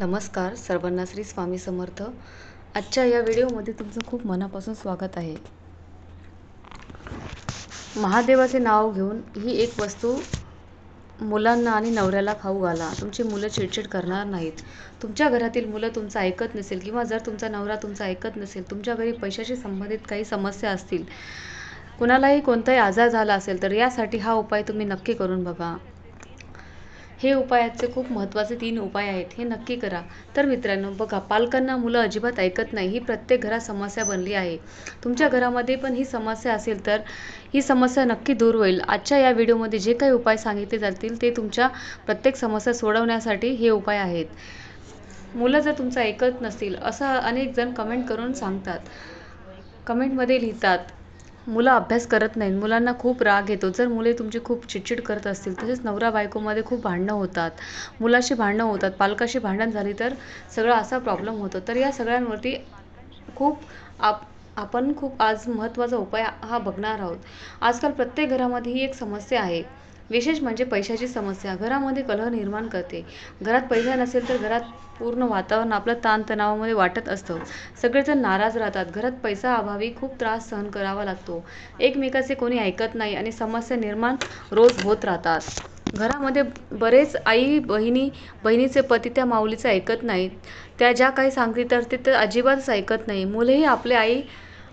नमस्कार सर्वांना श्री स्वामी समर्थ. आजच्या या व्हिडिओमध्ये तुमचं खूप मनापासून स्वागत आहे. महादेवाचे नाव घेऊन ही एक वस्तू मुलांना आणि नवऱ्याला खाऊ घाला. तुमची मुलं चिडचिड करणार नाहीत. तुमच्या घरातील मुलं तुमचं ऐकत नसेल किंवा जर तुमचा नवरा तुमचा ऐकत नसेल तुमच्या घरी पैशाशी संबंधित काही समस्या असतील कुणालाही कोणताही आजार झाला असेल तर यासाठी हा उपाय तुम्ही नक्की करून बघा. हे उपायाचे खूप महत्त्वाचे तीन उपाय आहेत हे नक्की करा. तर मित्रांनो बघा पालकांना मुलं अजिबात ऐकत नाही ही प्रत्येक घरात समस्या बनली आहे. तुमच्या घरामध्ये पण ही समस्या असेल तर ही समस्या नक्की दूर होईल. आजच्या या व्हिडिओमध्ये जे काही उपाय सांगितले जातील ते तुमच्या प्रत्येक समस्या सोडवण्यासाठी हे उपाय आहेत. मुलं जर तुमचं ऐकत नसतील असं अनेक जण कमेंट करून सांगतात. कमेंटमध्ये लिहितात. मुलं अभ्यास करत नाहीत. मुलांना खूप राग येतो. जर मुले तुमची खूप चिडचिड करत असतील तसेच नवरा बायकोमध्ये खूप भांडणं होतात. मुलाशी भांडणं होतात पालकाशी भांडण झाली तर सगळा असा प्रॉब्लेम होतो. तर या सगळ्यांवरती खूप आप आपण खूप आज महत्त्वाचा उपाय हा बघणार आहोत. आजकाल प्रत्येक घरामध्ये ही एक समस्या आहे. विशेष म्हणजे पैशाची समस्या. घरामध्ये कलह निर्माण करते. घरात पैसा नसेल तर घरात पूर्ण वातावरण आपलं ताणतणावामध्ये वाटत असतं. सगळेजण नाराज राहतात. घरात पैसा अभावी खूप त्रास सहन करावा लागतो. एकमेकाचे कोणी ऐकत नाही आणि समस्या निर्माण रोज होत राहतात. घरामध्ये बरेच आई बहिणी बहिणीचे पती त्या माऊलीचं ऐकत नाहीत. त्या ज्या काही सांगते तर ते तर अजिबातच ऐकत नाही. मुलेही आपले आई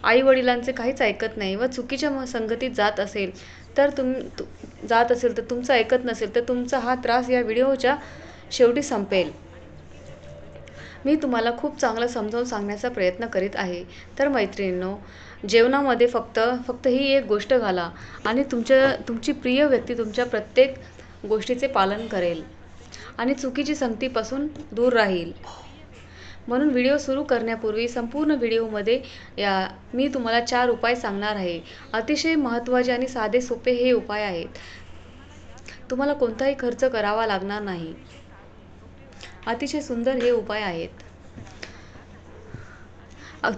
आई वडिलांचे काहीच ऐकत नाही व चुकीच्या संगतीत जात असेल. तर तुम जात असेल तर तुमचं ऐकत नसेल तर तुमचा हा त्रास या व्हिडिओच्या शेवटी संपेल. मी तुम्हाला खूप चांगलं समजावून सांगण्याचा प्रयत्न करीत आहे. तर मैत्रिणींनो जेवणामध्ये फक्त फक्त ही एक गोष्ट घाला आणि तुमच्या तुमची प्रिय व्यक्ती तुमच्या प्रत्येक गोष्टीचे पालन करेल आणि चुकीची संगतीपासून दूर राहील. म्हणून व्हिडिओ सुरू करण्यापूर्वी संपूर्ण व्हिडिओमध्ये या मी तुम्हाला चार उपाय सांगणार आहे. अतिशय महत्त्वाचे आणि साधे सोपे हे उपाय आहेत. तुम्हाला कोणताही खर्च करावा लागणार नाही. अतिशय सुंदर हे उपाय आहेत.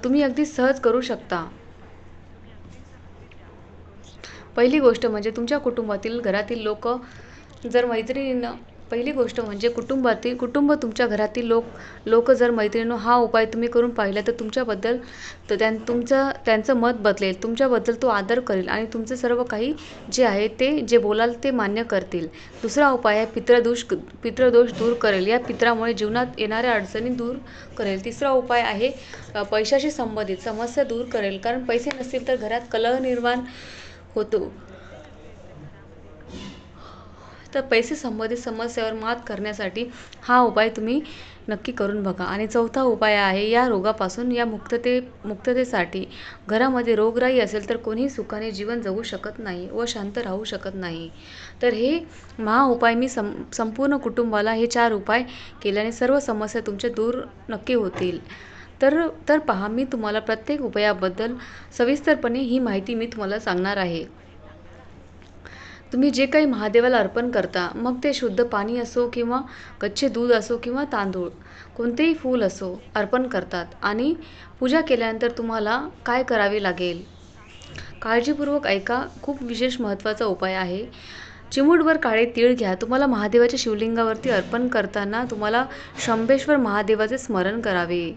तुम्ही अगदी सहज करू शकता. पहिली गोष्ट म्हणजे तुमच्या कुटुंबातील घरातील लोक जर मैत्रिणींना पहिली गोष्ट म्हणजे कुटुंबातील कुटुंब तुमच्या घरातील लोक लोक जर मैत्रिणी हा उपाय तुम्ही करून पाहिला तर तुमच्याबद्दल तर त्यां तुमचं त्यांचं मत बदलेल. तुमच्याबद्दल तो आदर करेल आणि तुमचं सर्व काही जे आहे ते जे बोलाल ते मान्य करतील. दुसरा उपाय आहे पितृदोष पितृदोष दूर करेल. या पित्रामुळे जीवनात येणाऱ्या अडचणी दूर करेल. तिसरा उपाय आहे पैशाशी संबंधित समस्या दूर करेल. कारण पैसे नसतील तर घरात कलह निर्माण होतो. तर पैसे संबंधित समस्यावर मात करण्यासाठी हा उपाय तुम्ही नक्की करून बघा. आणि चौथा उपाय आहे या रोगापासून या मुक्तते मुक्ततेसाठी. घरामध्ये रोगराई असेल तर कोणीही सुखाने जीवन जगू शकत नाही व शांत राहू शकत नाही. तर हे महा उपाय मी सं संपूर्ण कुटुंबाला हे चार उपाय केल्याने सर्व समस्या तुमच्या दूर नक्की होतील. तर तर पहा मी तुम्हाला प्रत्येक उपायाबद्दल सविस्तरपणे ही माहिती मी तुम्हाला सांगणार आहे. तुम्ही जे काही महादेवाला अर्पण करता मग ते शुद्ध पाणी असो किंवा कच्चे दूध असो किंवा तांदूळ कोणतेही फूल असो अर्पण करतात. आणि पूजा केल्यानंतर तुम्हाला काय करावे लागेल? काळजीपूर्वक ऐका. खूप विशेष महत्त्वाचा उपाय आहे. चिमूटवर काळे तीळ घ्या. तुम्हाला महादेवाच्या शिवलिंगावरती अर्पण करताना तुम्हाला शंभेश्वर महादेवाचे स्मरण करावे.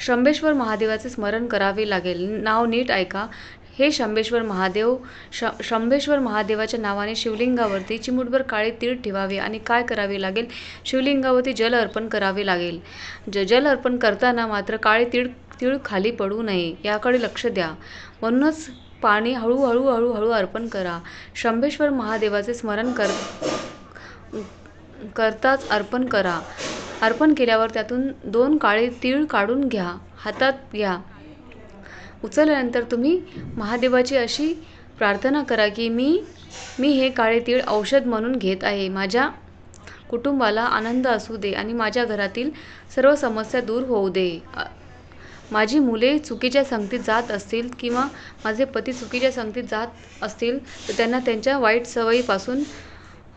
शंभेश्वर महादेवाचे स्मरण करावे लागेल. नाव नीट ऐका. हे शंभेश्वर महादेव श शंभेश्वर महादेवाच्या नावाने शिवलिंगावरती चिमुटभर काळे तीळ ठेवावे आणि काय करावे लागेल? शिवलिंगावरती जल अर्पण करावे लागेल. ज जल अर्पण करताना मात्र काळे तीळ तीळ खाली पडू नये याकडे लक्ष द्या. म्हणूनच पाणी हळूहळू हळूहळू अर्पण करा. शंभेश्वर महादेवाचे स्मरण कर करताच अर्पण करा. अर्पण केल्यावर त्यातून दोन काळे तीळ काढून घ्या. हातात घ्या. उचलल्यानंतर तुम्ही महादेवाची अशी प्रार्थना करा की मी मी हे काळे तीळ औषध म्हणून घेत आहे. माझ्या कुटुंबाला आनंद असू दे आणि माझ्या घरातील सर्व समस्या दूर होऊ दे. माझी मुले चुकीच्या संगतीत जात असतील किंवा माझे पती चुकीच्या संगतीत जात असतील तर त्यांना त्यांच्या वाईट सवयीपासून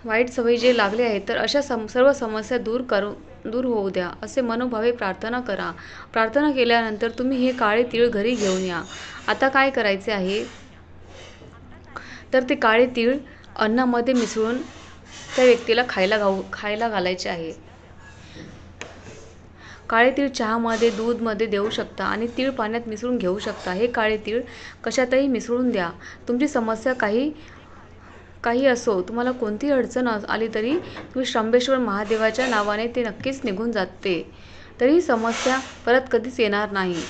वाईट सवयी जे लागले आहेत तर अशा सम सर्व समस्या दूर करू दूर होऊ द्या. असे मनोभावे प्रार्थना करा. प्रार्थना केल्यानंतर तुम्ही हे काळे तीळ घरी घेऊन या. आता काय करायचे आहे? तर ते काळे तीळ अन्नामध्ये मिसळून त्या व्यक्तीला खायला घाऊ खायला घालायचे आहे. काळे तीळ चहामध्ये दूधमध्ये देऊ शकता आणि तीळ पाण्यात मिसळून घेऊ शकता. हे काळे तीळ कशातही मिसळून द्या. तुमची समस्या काही काही असो तुम्हाला कोणतीही अडचण आली तरी तुम्ही श्रंबेश्वर महादेवाच्या नावाने ते नक्कीच निघून जाते. तरी समस्या परत कधीच येणार नाही.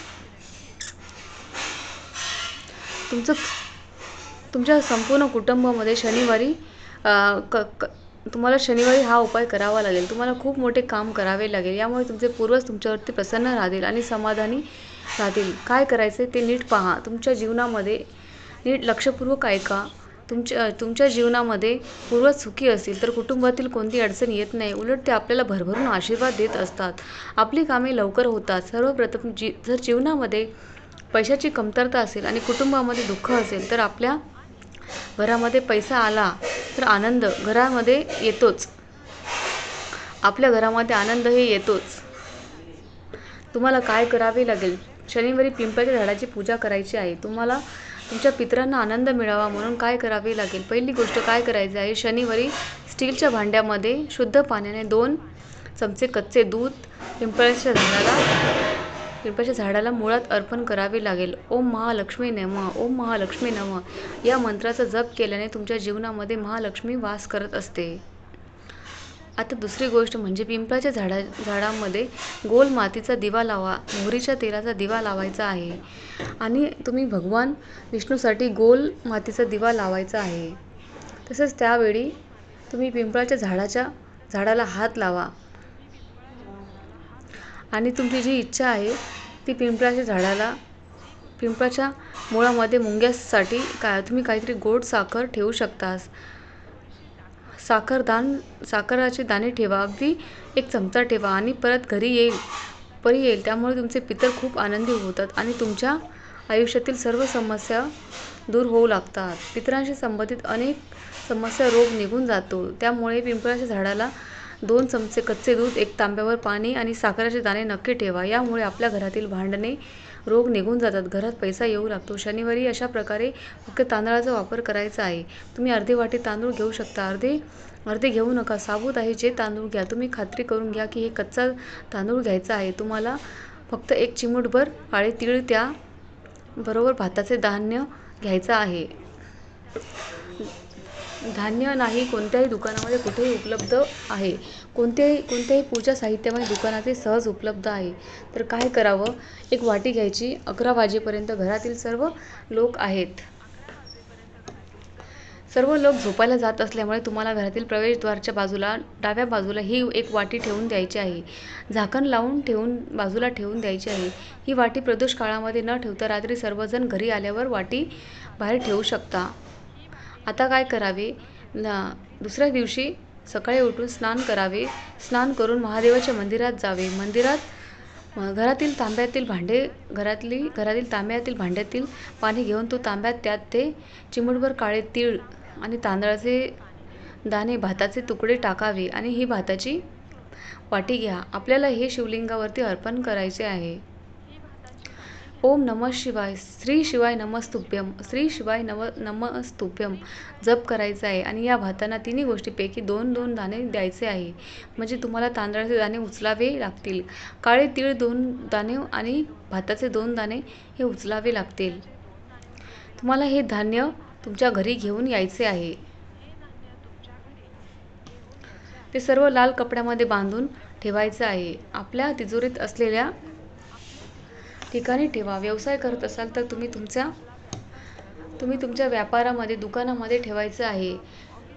तुमचं तुमच्या संपूर्ण कुटुंबामध्ये शनिवारी क क तुम्हाला शनिवारी हा उपाय करावा लागेल. तुम्हाला खूप मोठे काम करावे लागेल. यामुळे तुमचे पूर्वज तुमच्यावरती प्रसन्न राहतील आणि समाधानी राहतील. काय करायचे ते नीट पहा. तुमच्या जीवनामध्ये नीट लक्षपूर्वक ऐका. तुमच्या तुमच्या जीवनामध्ये पूर्वज सुखी असतील तर कुटुंबातील कोणती अडचण येत नाही. उलट ते आपल्याला भरभरून आशीर्वाद देत असतात. आपली कामे लवकर होतात. सर्वप्रथम जी जर जीवनामध्ये पैशाची कमतरता असेल आणि कुटुंबामध्ये दुःख असेल तर आपल्या घरामध्ये पैसा आला तर आनंद घरामध्ये येतोच. आपल्या घरामध्ये आनंद हे येतोच. तुम्हाला काय करावे लागेल? शनिवारी पिंपळाच्या झाडाची पूजा करायची आहे. तुम्हाला तुमच्या पितरांना आनंद मिळावा म्हणून काय करावे लागेल? पहिली गोष्ट काय करायची आहे? शनिवारी स्टीलच्या भांड्यामध्ये शुद्ध पाण्याने दोन चमचे कच्चे दूध पिंपळाच्या झाडाला पिंपळाच्या झाडाला मुळात अर्पण करावे लागेल. ओम महालक्ष्मी नम ओम महालक्ष्मी नम. या मंत्राचा जप केल्याने तुमच्या जीवनामध्ये महालक्ष्मी वास करत असते. आता दुसरी गोष्ट म्हणजे पिंपळाच्या झाडा झाडामध्ये गोल मातीचा दिवा लावा मोहरीच्या तेलाचा दिवा लावायचा आहे. आणि तुम्ही भगवान विष्णूसाठी गोल मातीचा दिवा लावायचा आहे. तसंच त्यावेळी तुम्ही पिंपळाच्या झाडाच्या झाडाला हात लावा. आणि तुमची जी इच्छा आहे ती पिंपळाच्या झाडाला पिंपळाच्या मुळामध्ये मुंग्यासाठी काय तुम्ही काहीतरी गोड साखर ठेवू शकतास. साखरदान साखराचे दाणे ठेवा अगदी एक चमचा ठेवा आणि परत घरी येईल. परी येईल. त्यामुळे तुमचे पितर खूप आनंदी होतात आणि तुमच्या आयुष्यातील सर्व समस्या दूर होऊ लागतात. पितरांशी संबंधित अनेक समस्या रोग निघून जातो. त्यामुळे पिंपळाच्या झाडाला दोन चमचे कच्चे दूध एक तांब्यावर पाणी आणि साखरेचे दाणे नक्की ठेवा. यामुळे आपल्या घरातील भांडणे रोग निघून जातात. घरात पैसा येऊ लागतो. शनिवारी अशा प्रकारे फक्त तांदळाचा वापर करायचा आहे. तुम्ही अर्धे वाटी तांदूळ घेऊ शकता. अर्धे अर्धे घेऊ नका. साबूत आहे जे तांदूळ घ्या. तुम्ही खात्री करून घ्या की हे कच्चा तांदूळ घ्यायचा आहे. तुम्हाला फक्त एक चिमूटभर काळे तीळ त्या बरोबर भाताचे धान्य घ्यायचं आहे. धान्य नाही कोणत्याही दुकानामध्ये कुठेही उपलब्ध आहे. कोणत्याही कोणत्याही पूजा साहित्यामध्ये दुकानाचे सहज उपलब्ध आहे. तर काय करावं? एक वाटी घ्यायची. अकरा वाजेपर्यंत घरातील सर्व लोक आहेत. सर्व लोक झोपायला जात असल्यामुळे तुम्हाला घरातील प्रवेशद्वारच्या बाजूला डाव्या बाजूला ही एक वाटी ठेवून द्यायची आहे. झाकण लावून ठेवून बाजूला ठेवून द्यायची आहे. ही वाटी प्रदोष काळामध्ये न ठेवता रात्री सर्वजण घरी आल्यावर वाटी बाहेर ठेवू शकता. आता काय करावे? ना दुसऱ्या दिवशी सकाळी उठून स्नान करावे. स्नान करून महादेवाच्या मंदिरात जावे. मंदिरात घरातील तांब्यातील भांडे घरातली घरातील तांब्यातील भांड्यातील पाणी घेऊन तो तांब्यात त्यात ते चिमूटभर काळे तीळ आणि तांदळाचे दाणे भाताचे तुकडे टाकावे आणि ही भाताची वाटी घ्या. आपल्याला हे शिवलिंगावरती अर्पण करायचे आहे. ओम नमः शिवाय श्री शिवाय नमस्तुभ्यम श्री शिवाय नव नमस्तुभ्यम जप करायचा आहे आणि या भातांना तिन्ही गोष्टीपैकी दोन दोन दाणे द्यायचे आहे. म्हणजे तुम्हाला तांदळाचे दाणे उचलावे लागतील काळे तीळ दोन दाणे आणि भाताचे दोन दाणे हे उचलावे लागतील. तुम्हाला हे धान्य तुमच्या घरी घेऊन यायचे आहे. ते सर्व लाल कपड्यामध्ये बांधून ठेवायचं आहे. आपल्या तिजोरीत असलेल्या ठिकाणी ठेवा. व्यवसाय करत असाल तर तुम्ही तुमच्या तुम्ही तुमच्या व्यापारामध्ये दुकानामध्ये ठेवायचं आहे.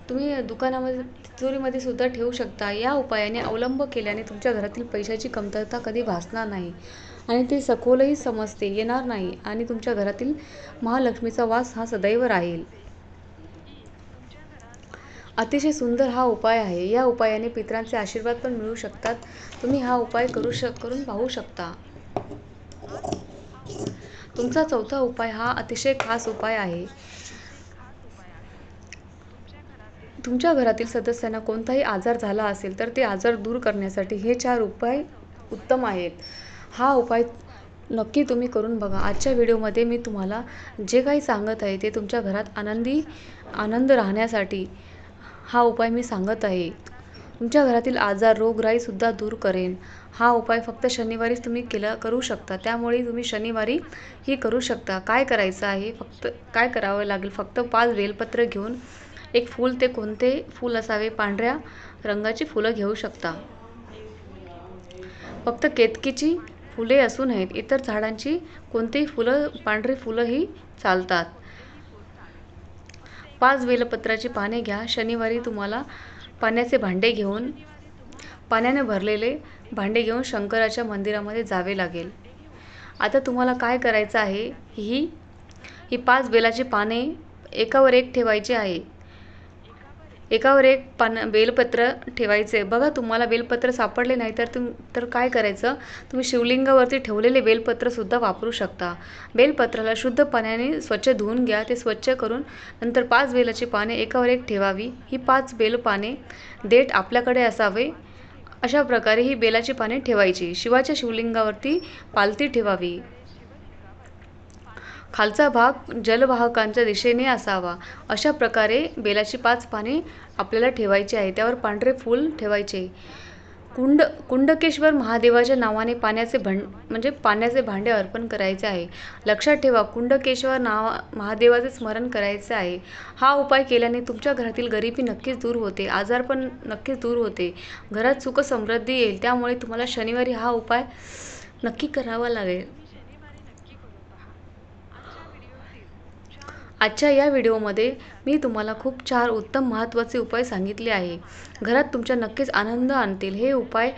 तुम्ही दुकानामध्ये तिजोरीमध्ये सुद्धा ठेवू शकता. या उपायाने अवलंब केल्याने तुमच्या घरातील पैशाची कमतरता कधी भासणार नाही आणि ते सखोलही समजते येणार नाही आणि तुमच्या घरातील महालक्ष्मीचा वास हा सदैव राहील. अतिशय सुंदर हा उपाय आहे. या उपायाने पितरांचे आशीर्वाद पण मिळू शकतात. तुम्ही हा उपाय करू शक करून पाहू शकता. तुमचा चौथा उपाय हा अतिशय खास उपाय आहे. तुमच्या घरातील सदस्यांना कोणताही आजार झाला असेल तर ते आजार दूर करण्यासाठी हे चार उपाय उत्तम आहेत. हा उपाय नक्की तुम्ही करून बघा. आजच्या व्हिडिओमध्ये मी तुम्हाला जे काही सांगत आहे ते तुमच्या घरात आनंदी आनंद राहण्यासाठी हा उपाय मी सांगत आहे. तुमच्या घरातील आजार रोगराईसुद्धा दूर करेन. हा उपाय फक्त शनिवारीच तुम्ही केला करू शकता. त्यामुळे तुम्ही शनिवारी ही करू शकता. काय करायचं आहे? फक्त काय करावं लागेल? फक्त पाच बेलपत्र घेऊन एक फूल ते कोणते फूल असावे? पांढऱ्या रंगाची फुलं घेऊ शकता. फक्त केतकीची फुले असू नयेत इतर झाडांची कोणतीही फुलं पांढरी फुलंही चालतात. पाच बेलपत्राची पाने घ्या. शनिवारी तुम्हाला पाण्याचे भांडे घेऊन पाण्याने भरलेले भांडे घेऊन शंकराच्या मंदिरामध्ये जावे लागेल. आता तुम्हाला काय करायचं आहे? ही ही पाच बेलाची पाने एकावर एक ठेवायची आहे. एकावर एक पान बेलपत्र ठेवायचे. बघा तुम्हाला बेलपत्र सापडले नाही तर तुम तर काय करायचं? तुम्ही शिवलिंगावरती ठेवलेले बेलपत्रसुद्धा वापरू शकता. बेलपत्राला शुद्ध पाण्याने स्वच्छ धुवून घ्या. ते स्वच्छ करून नंतर पाच बेलाची पाने एकावर एक ठेवावी. ही पाच बेल पाने देठ आपल्याकडे असावे. अशा प्रकारे ही बेलाची पाने ठेवायची. शिवाच्या शिवलिंगावरती पालती ठेवावी. खालचा भाग जलवाहकांच्या दिशेने असावा. अशा प्रकारे बेलाची पाच पाने आपल्याला ठेवायची आहे. त्यावर पांढरे फूल ठेवायचे. कुंड कुंडकेश्वर महादेवाच्या नावाने पाण्याचे भं म्हणजे पाण्याचे भांडे अर्पण करायचे आहे. लक्षात ठेवा कुंडकेश्वर नावा महादेवाचे स्मरण करायचे आहे. हा उपाय केल्याने तुमच्या घरातील गरिबी नक्कीच दूर होते आजार पण नक्कीच दूर होते. घरात सुख समृद्धी येईल त्यामुळे तुम्हाला शनिवारी हा उपाय नक्की करावा लागेल. आजच्या या व्हिडिओमध्ये मी तुम्हाला खूप चार उत्तम महत्त्वाचे उपाय सांगितले आहे. घरात तुमच्या नक्कीच आनंद आणतील. हे उपाय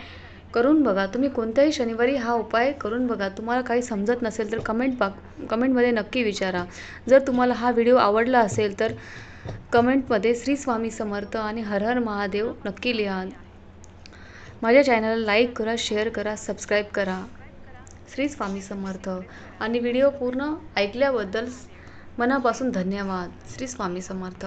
करून बघा. तुम्ही कोणत्याही शनिवारी हा उपाय करून बघा. तुम्हाला काही समजत नसेल तर कमेंट बा कमेंटमध्ये नक्की विचारा. जर तुम्हाला हा व्हिडिओ आवडला असेल तर कमेंटमध्ये श्री स्वामी समर्थ आणि हर हर महादेव नक्की लिहा. माझ्या चॅनलला लाईक करा शेअर करा सबस्क्राईब करा. श्री स्वामी समर्थ. आणि व्हिडिओ पूर्ण ऐकल्याबद्दल मनापासून धन्यवाद. श्री स्वामी समर्थ.